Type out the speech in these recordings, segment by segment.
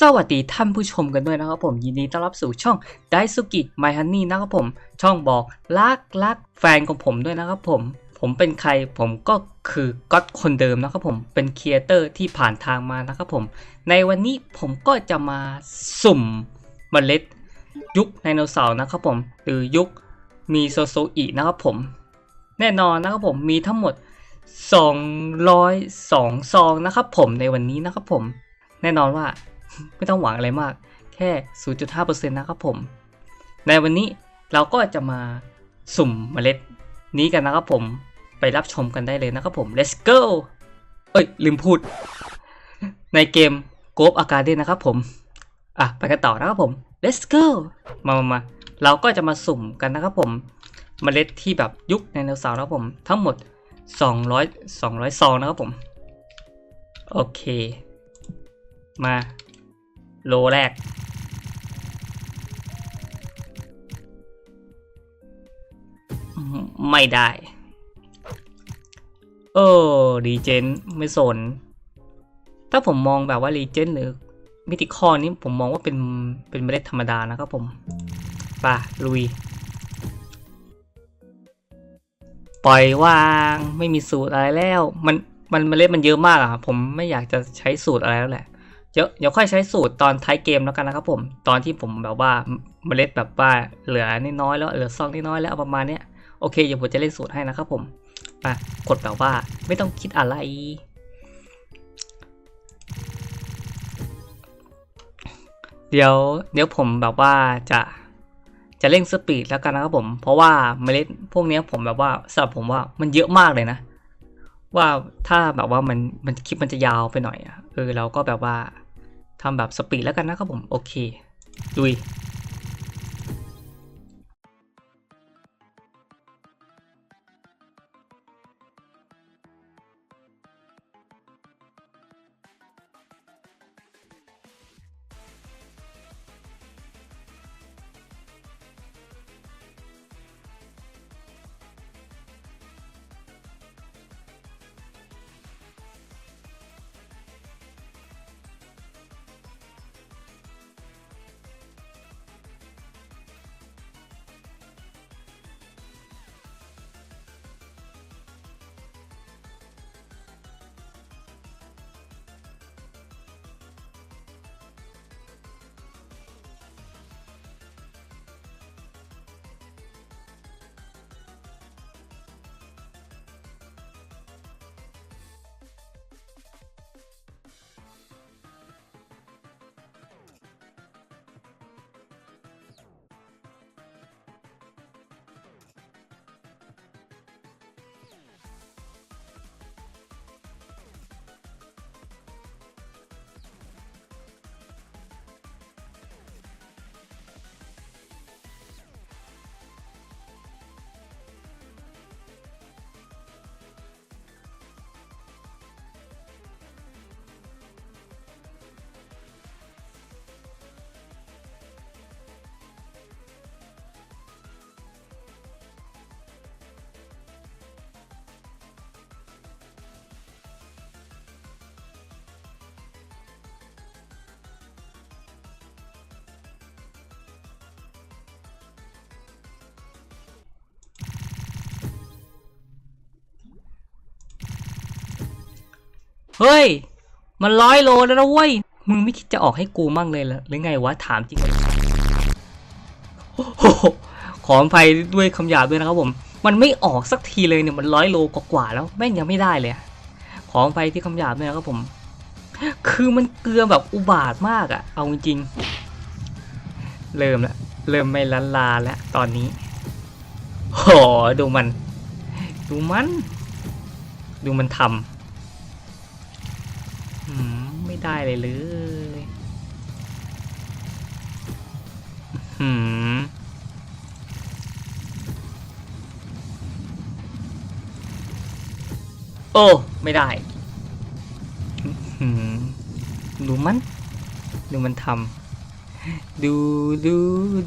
สวัสดีท่านผู้ชมกันด้วยนะครับผม ยินดีต้อนรับสู่ช่องไดซุกิไมฮันนี่นะครับผม ช่องบอกรักรักแฟนของผมด้วยนะครับผม ผมเป็นใครผมก็คือก๊อตคนเดิมนะครับผมเป็นครีเอเตอร์ที่ผ่านทางมานะครับผม ในวันนี้ผมก็จะมาสุ่มเมล็ด ยุคไดโนเสาร์นะครับผม หรือยุคมีโซโซอินะครับผม แน่นอนนะครับผมมีทั้งหมด 202ซองนะครับผมในวันนี้นะครับผม แน่นอนว่า ไม่ต้องหวังอะไรมาก แค่ 0.5%นะครับผม ในวันนี้เราก็จะมาสุ่มเมล็ดนี้กันนะครับผม ไปรับชมกันได้เลยนะครับผม let's go เอ้ย ลืมพูด ในเกม g o อากาเดนนะครับผม อะ ไปกันต่อนะครับผม let's go มามามาเราก็จะมาสุ่มกันนะครับผมเมล็ดที่แบบยุคไดโนเสาร์นะครับผม ทั้งหมด 200 200ซองนะครับผม โอเค มา โลแรก ไม่ได้ เออรีเจนไม่สน ถ้าผมมองแบบว่ารีเจนหรือมิติคอนี้ผมมองว่าเป็นเป็นเมล็ดธรรมดานะครับผมป่ะลุย ปล่อยวางไม่มีสูตรอะไรแล้ว มันมันเมล็ดมันเยอะมากอะผมไม่อยากจะใช้สูตรอะไรแล้วแหละ เดี๋ยวเดี๋ยวค่อยใช้สูตรตอนท้ายเกมแล้วกันนะครับผม ตอนที่ผมแบบว่าเมล็ดแบบว่าเหลือนิดน้อยแล้วเหลือซองนิดน้อยแล้วประมาณเนี้ยโอเคเดี๋ยวผมจะเล่นสูตรให้นะครับผมมากดแบบว่าไม่ต้องคิดอะไร เดี๋ยวเดี๋ยวผมแบบว่าจะจะเร่งสปีดแล้วกันนะครับผม เพราะว่าเมล็ดพวกนี้ผมแบบว่าสำหรับผมว่ามันเยอะมากเลยนะ ว่าถ้าแบบว่ามันมันคลิปมันจะยาวไปหน่อยอะเออเราก็แบบว่า ทำแบบสปีดแล้วกันนะครับผม โอเค ดุย เฮ้ย มันร้อยโลแล้วนะเว้ย มึงไม่คิดจะออกให้กูมั่งเลยหรอหรือไงวะ ถามจริงโอ้โหขออภัยด้วยคำหยาบด้วยนะครับผม มันไม่ออกสักทีเลยเนี่ย มันร้อยโลกว่าแล้ว แม่งยังไม่ได้เลย ขออภัยที่คำหยาบด้วยนะครับผม คือมันเกลือแบบอุบาทมากอะเอาจริงๆเริ่มแล้ว เริ่มไม่ลันลาแล้วตอนนี้โหดูมัน ดูมัน ดูมันทำ ไม่ได้เลยเลยหืมโอ้ ไม่ได้หืมดูมัน ดูมันทำ ดูดู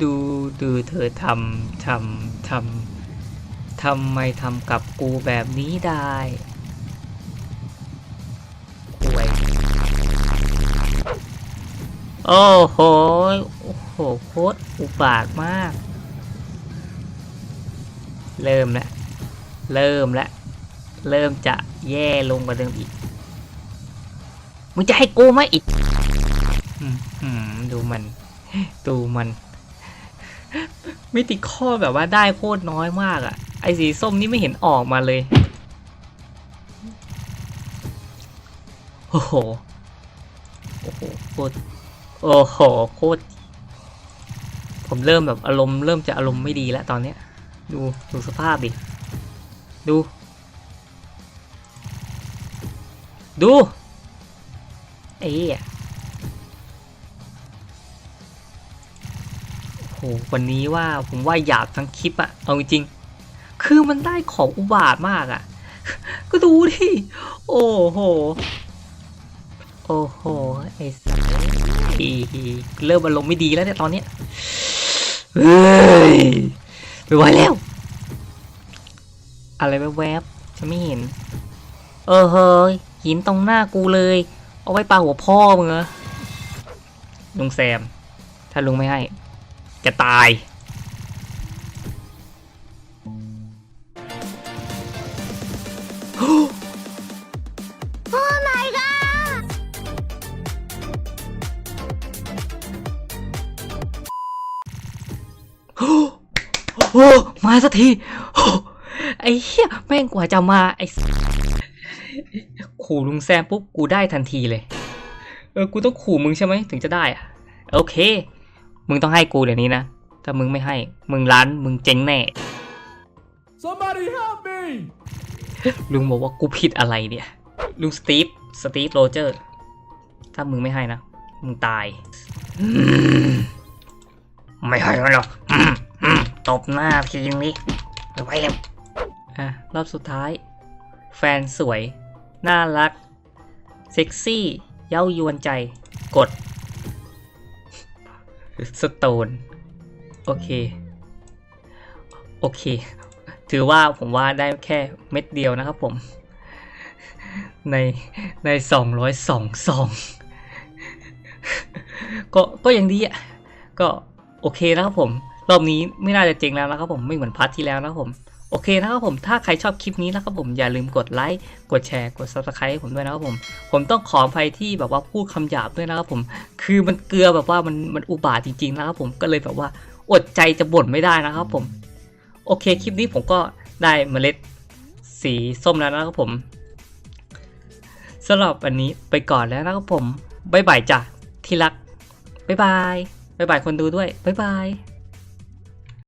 ดูดูเธอทำทำทำทำไมทำกับกูแบบนี้ได้ โอ้โห โอ้โห โคตรอุบาทมาก เริ่มแล้ว เริ่มแล้ว เริ่มจะแย่ลงกว่าเดิมอีก มึงจะให้กูไหมอีกดูมัน ดูมัน ไมิติดข้อแบบว่าได้โคตรน้อยมากอะไอสีส้มนี่ไม่เห็นออกมาเลย โอ้โห โอ้โหโคตร โอ้โหโคตร ผมเริ่มแบบอารมณ์เริ่มจะอารมณ์ไม่ดีแล้วตอนเนี้ย ดูดูสภาพดิ ดู ดูไอ้เหี้ยโหวันนี้ว่าผมว่าหยาบทั้งคลิปอะเอาจริง คือมันได้ของอุบาทมากอะก็ดูดิโอ้โห โอ้โห ไอ้สัส เริ่มอารมณ์ไม่ดีแล้วเนี่ยตอนเนี้ยเฮ้ยไม่ไหวแล้ว อะไรแวบๆจะไม่เห็น เออเฮ้ยหินตรงหน้ากูเลย เอาไว้ปาหัวพ่อมึงเหรอลุงแซม ถ้าลุงไม่ให้ จะตาย โอ้โหมาสักทีโอ้ไอ้เหี้ยแม่งกว่าจะมาไอ้สขู่ลุงแซมปุ๊บกูได้ทันทีเลย เออกูต้องขู่มึงใช่ไหมถึงจะได้อะโอเค มึงต้องให้กูเดี๋ยวนี้นะ ถ้ามึงไม่ให้ มึงร้านมึงเจ๊งแน่ Somebody help me! ลุงบอกว่ากูผิดอะไรเนี่ย ลุงสตีฟสตีฟโรเจอร์ ถ้ามึงไม่ให้นะ มึงตายอืม ไม่ให้มันหรอกตบหน้าทีนี้ไม่ไหวแล้วอะ รอบสุดท้าย แฟนสวย น่ารัก เซ็กซี่ เย้ายวนใจ กด สโตน โอเค โอเค ถือว่าผมว่าได้แค่เม็ดเดียวนะครับผม ใน ในสองร้อยสองซองก็ ก็ยังดีอะ ก็ อเคนะครับผม รอบนี้ไม่น่าจะเจ๊งแล้วนะครับผมไม่เหมือนพาร์ทที่แล้วนะครับผมโอเคนะครับผมถ้าใครชอบคลิปนี้นะครับผมอย่าลืมกดไลค์กดแชร์กด subscribe ให้ผมด้วยนะครับผม ผมต้องขออภัยที่แบบว่าพูดคำหยาบด้วยนะครับผม คือมันเกลือแบบว่ามันมันอุบาทจริงๆนะครับผมก็เลยแบบว่าอดใจจะบ่นไม่ได้นะครับผม โอเคคลิปนี้ผมก็ได้เมล็ดสีส้มแล้วนะครับผมสำหรับวันนี้ไปก่อนแล้วนะครับผมบ๊ายบายจ้ะที่รักบ๊ายบาย บ๊ายบายคนดูด้วยบ๊ายบาย